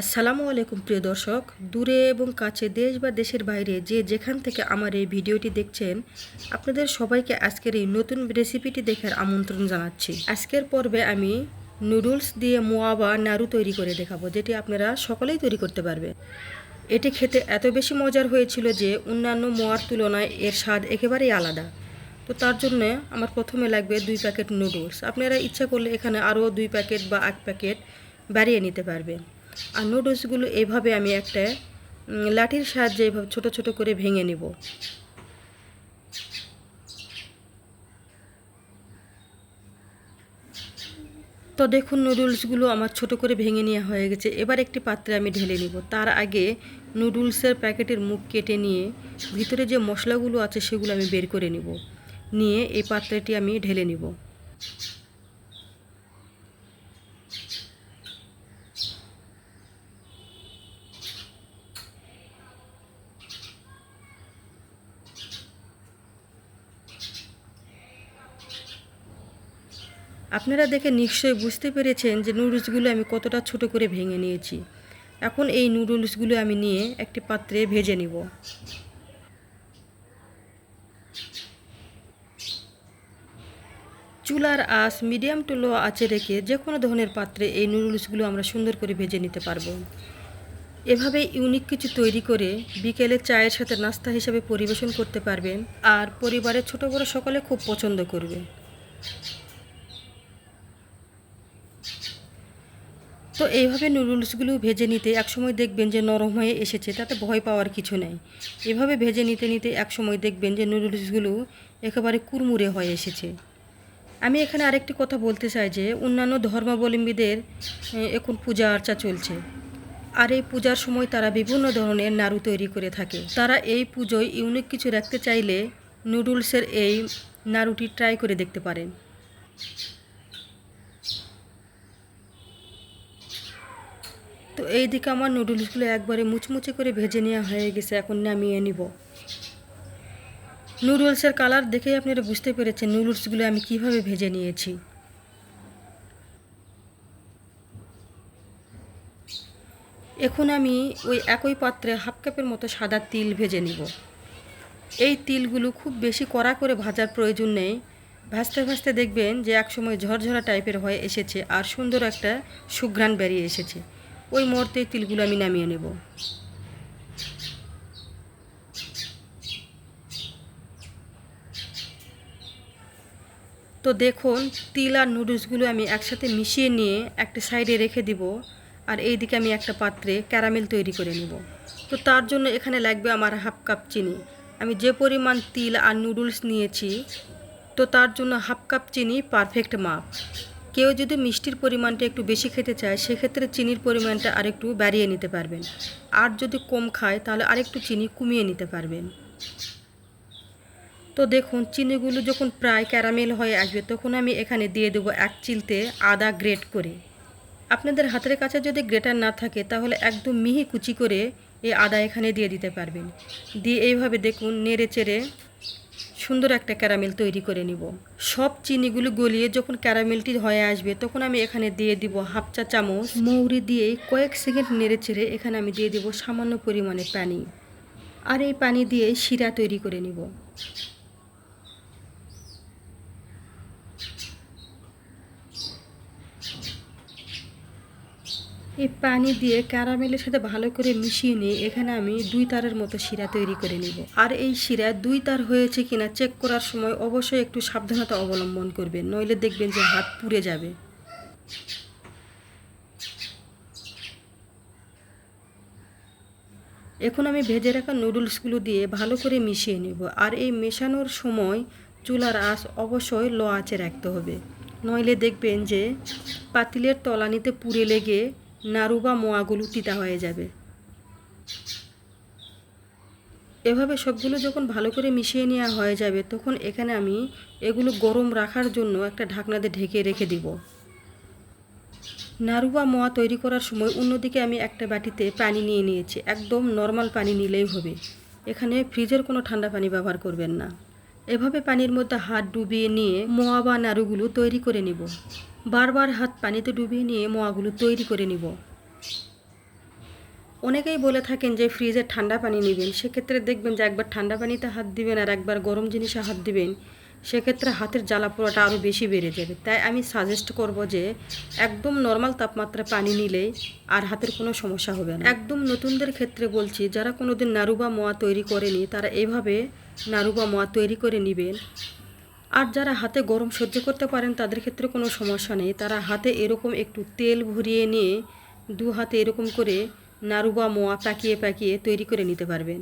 আসসালামু আলাইকুম প্রিয় দর্শক। দূরে এবং কাছে দেশ বা দেশের বাইরে যে যেখান থেকে আমার এই ভিডিওটি দেখছেন, আপনাদের সবাইকে আজকের এই নতুন রেসিপিটি দেখার আমন্ত্রণ জানাচ্ছি। আজকের পর্বে আমি নুডলস দিয়ে মোয়া বা নাড়ু তৈরি করে দেখাবো, যেটি আপনারা সকলেই তৈরি করতে পারবে এটি খেতে এত বেশি মজার হয়েছিল যে অন্যান্য মোয়ার তুলনায় এর স্বাদ একেবারেই আলাদা। তো তার জন্য আমার প্রথমে লাগবে দুই প্যাকেট নুডলস। আপনারা ইচ্ছা করলে এখানে আরও দুই প্যাকেট বা এক প্যাকেট বাড়িয়ে নিতে পারবেন। আর নুডলসগুলো এইভাবে আমি একটা লাঠির সাহায্যে এইভাবে ছোট ছোট করে ভেঙে নেব। তো দেখুন নুডলসগুলো আমার ছোট করে ভেঙে নেওয়া হয়ে গেছে। এবার একটি পাত্রে আমি ঢেলে নিব। তার আগে নুডলসের প্যাকেটের মুখ কেটে নিয়ে ভিতরে যে মশলাগুলো আছে সেগুলো আমি বের করে নিব। নিয়ে এই পাত্রটি আমি ঢেলে নিব। আপনারা দেখে নিশ্চয়ই বুঝতে পেরেছেন যে নুডলসগুলো আমি কতটা ছোট করে ভেঙে নিয়েছি। এখন এই নুডলসগুলো আমি নিয়ে একটি পাত্রে ভেজে নিব। চুলার আঁচ মিডিয়াম টু লো আঁচে রেখে যে কোনো ধরনের পাত্রে এই নুডলসগুলো আমরা সুন্দর করে ভেজে নিতে পারব। এভাবে ইউনিক কিছু তৈরি করে বিকেলে চায়ের সাথে নাস্তা হিসেবে পরিবেশন করতে পারবেন আর পরিবারের ছোট বড় সকলে খুব পছন্দ করবে। তো এইভাবে নুডলসগুলো ভেজে নিতে একসময় দেখবেন যে নরম হয়ে এসেছে, তাতে ভয় পাওয়ার কিছু নেই। এভাবে ভেজে নিতে নিতে একসময় দেখবেন যে নুডলসগুলো একেবারে কুরমুরে হয়ে এসেছে। আমি এখানে আরেকটি কথা বলতে চাই যে, অন্যান্য ধর্মাবলম্বীদের এখন পূজা আর্চা চলছে। আর এই পূজার সময় তারা বিভিন্ন ধরনের নাড়ু তৈরি করে থাকে। তারা এই পুজোয় ইউনিক কিছু রাখতে চাইলে নুডলসের এই নাড়ুটি ট্রাই করে দেখতে পারেন। তো এই দিকে আমার নুডলসগুলো একবারে মুচমুচে করে ভেজে নেওয়া হয়ে গেছে, এখন নামিয়ে নিব। নুডলসের কালার দেখেই আপনারা বুঝতে পেরেছেন নুডলসগুলো আমি কীভাবে ভেজে নিয়েছি। এখন আমি ওই একই পাত্রে হাফ কাপের মতো সাদা তিল ভেজে নিব। এই তিলগুলো খুব বেশি কড়া করে ভাজার প্রয়োজন নেই। ভাজতে ভাজতে দেখবেন যে একসময় ঝরঝরা টাইপের হয়ে এসেছে আর সুন্দর একটা সুঘ্রাণ বেরিয়ে এসেছে। ওই মুহূর্তে তিলগুলো আমি নামিয়ে নেব। তো দেখুন, তিল আর নুডলসগুলো আমি একসাথে মিশিয়ে নিয়ে একটা সাইডে রেখে দিব আর এইদিকে আমি একটা পাত্রে ক্যারামেল তৈরি করে নেব। তো তার জন্য এখানে লাগবে আমার হাফ কাপ চিনি। আমি যে পরিমাণ তিল আর নুডলস নিয়েছি, তো তার জন্য হাফ কাপ চিনি পারফেক্ট মাপ। কেউ যদি মিষ্টির পরিমাণটা একটু বেশি খেতে চায়, সেক্ষেত্রে চিনির পরিমাণটা আরেকটু বাড়িয়ে নিতে পারবেন। আর যদি কম খায়, তাহলে আরেকটু চিনি কমিয়ে নিতে পারবেন। তো দেখুন, চিনিগুলো যখন প্রায় ক্যারামেল হয়ে আসবে, তখন আমি এখানে দিয়ে দেবো এক চিলতে আদা গ্রেট করে। আপনাদের হাতের কাছে যদি গ্রেটার না থাকে, তাহলে একদম মিহি কুচি করে এই আদা এখানে দিয়ে দিতে পারবেন। দিয়ে এইভাবে দেখুন, নেড়ে চেড়ে সুন্দর একটা ক্যারামেল তৈরি করে নিব। সব চিনিগুলো গলিয়ে যখন ক্যারামেলটি হয়ে আসবে, তখন আমি এখানে দিয়ে দিব হাফ চা চামচ মৌরি দিয়ে কয়েক সেকেন্ড নেড়ে চেড়ে এখানে আমি দিয়ে দিব সামান্য পরিমাণে পানি। আর এই পানি দিয়ে শিরা তৈরি করে নিব। এই পানি দিয়ে ক্যারামেলের সাথে ভালো করে মিশিয়ে নিয়ে এখানে আমি দুই তারের মতো শিরা তৈরি করে নিব। আর এই শিরা দুই তার হয়েছে কিনা চেক করার সময় অবশ্যই একটু সাবধানতা অবলম্বন করবেন, নইলে দেখবেন যে হাত পুড়ে যাবে। এখন আমি ভেজে রাখা নুডলসগুলো দিয়ে ভালো করে মিশিয়ে নেব। আর এই মেশানোর সময় চুলার আঁচ অবশ্যই লো আঁচে রাখতে হবে, নইলে দেখবেন যে পাতিলের তলানিতে পুড়ে লেগে নাড়ু বা মোয়াগুলো তিতা হয়ে যাবে। এভাবে সবগুলো যখন ভালো করে মিশিয়ে নেওয়া হয়ে যাবে, তখন এখানে আমি এগুলো গরম রাখার জন্য একটা ঢাকনাতে ঢেকে রেখে দিব। নাড়ু বা মোয়া তৈরি করার সময় অন্যদিকে আমি একটা বাটিতে পানি নিয়ে নিয়েছি। একদম নর্মাল পানি নিলেই হবে। এখানে ফ্রিজের কোনো ঠান্ডা পানি ব্যবহার করবেন না। এভাবে পানির মধ্যে হাত ডুবিয়ে নিয়ে মোয়া বা নাড়ুগুলো তৈরি করে নিব। বারবার হাত পানিতে ডুবিয়ে নিয়ে মোয়াগুলো তৈরি করে নিব। অনেকেই বলে থাকেন যে ফ্রিজে ঠান্ডা পানি নেবেন। সেক্ষেত্রে দেখবেন যে একবার ঠান্ডা পানিতে হাত দিবেন আর একবার গরম জিনিসে হাত দিবেন। সেক্ষেত্রে হাতের জ্বালা পোড়াটা আরও বেশি বেড়ে যাবে। তাই আমি সাজেস্ট করব যে একদম নর্মাল তাপমাত্রায় পানি নিলেই আর হাতের কোনো সমস্যা হবে না। একদম নতুনদের ক্ষেত্রে বলছি, যারা কোনোদিন নাড়ু বা মোয়া তৈরি করেনি, তারা এভাবে নাড়ু বা মোয়া তৈরি করে নেবেন। আর যারা হাতে গরম সহ্য করতে পারেন, তাদের ক্ষেত্রে কোনো সমস্যা নেই। তারা হাতে এরকম একটু তেল ভরিয়ে নিয়ে দু হাতে এরকম করে নাড়ু বা মোয়া পাকিয়ে পাকিয়ে তৈরি করে নিতে পারবেন।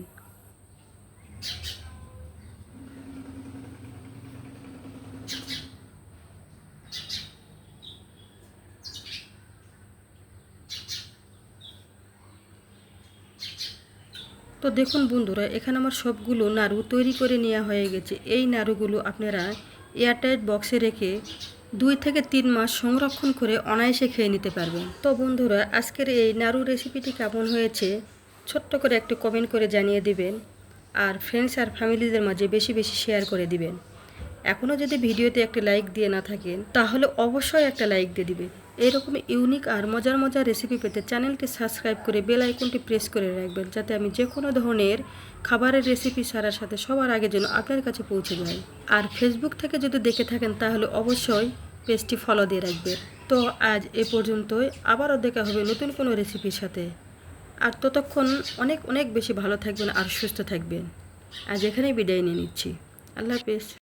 তো দেখুন বন্ধুরা, এখানে আমার সবগুলো নাড়ু তৈরি করে নেওয়া হয়ে গেছে। এই নাড়ুগুলো আপনারা এয়ারটাইট বক্সে রেখে দুই থেকে তিন মাস সংরক্ষণ করে অনায়াসে খেয়ে নিতে পারবেন। তো বন্ধুরা, আজকের এই নাড়ু রেসিপিটি কেমন হয়েছে ছোট্ট করে একটু কমেন্ট করে জানিয়ে দিবেন। আর ফ্রেন্ডস আর ফ্যামিলিদের মাঝে বেশি বেশি শেয়ার করে দিবেন। এখনও যদি ভিডিওতে একটি লাইক দিয়ে না থাকেন, তাহলে অবশ্যই একটা লাইক দিয়ে দিবে। এইরকম ইউনিক আর মজার মজার রেসিপি পেতে চ্যানেলটি সাবস্ক্রাইব করে বেল আইকনটি প্রেস করে রাখবেন, যাতে আমি যে কোনো ধরনের খাবারের রেসিপি সারার সাথে সবার আগে যেন আপনার কাছে পৌঁছে যায়। আর ফেসবুক থেকে যদি দেখে থাকেন, তাহলে অবশ্যই পেজটি ফলো দিয়ে রাখবেন। তো আজ এ পর্যন্তই, আবারও দেখা হবে নতুন কোনো রেসিপির সাথে। আর ততক্ষণ অনেক অনেক বেশি ভালো থাকবেন আর সুস্থ থাকবেন। আজ এখানেই বিদায় নিয়ে নিচ্ছি। আল্লাহ হাফেজ।